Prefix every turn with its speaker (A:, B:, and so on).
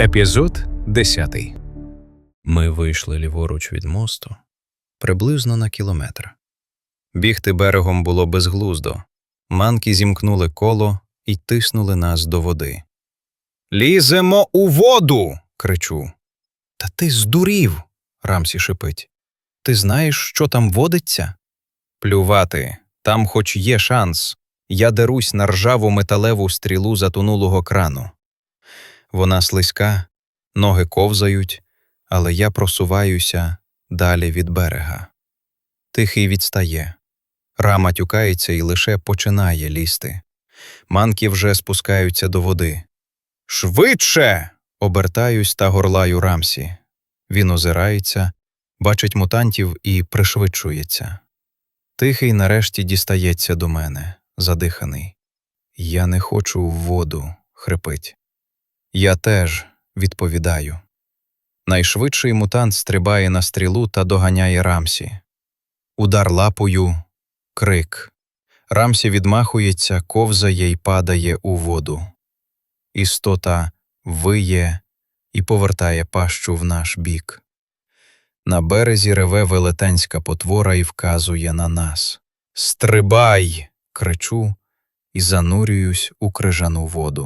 A: Епізод 10.
B: Ми вийшли ліворуч від мосту приблизно на кілометр. Бігти берегом було безглуздо. Манки зімкнули коло і тиснули нас до води. Ліземо у воду. кричу. Та ти здурів. Рамсі шипить. Ти знаєш, що там водиться? Плювати, там хоч є шанс. Я дерусь на ржаву металеву стрілу затонулого крану. Вона слизька, ноги ковзають, але я просуваюся далі від берега. Тихий відстає. Рама тюкається і лише починає лізти. Манки вже спускаються до води. Швидше. обертаюсь та горлаю рамсі. Він озирається, бачить мутантів і пришвидшується. Тихий нарешті дістається до мене, задиханий. Я не хочу в воду, хрипить. Я теж відповідаю. Найшвидший мутант стрибає на стрілу та доганяє Рамсі. Удар лапою, крик. Рамсі відмахується, ковзає й падає у воду. Істота виє і повертає пащу в наш бік. На березі реве велетенська потвора і вказує на нас. Стрибай. кричу і занурююсь у крижану воду.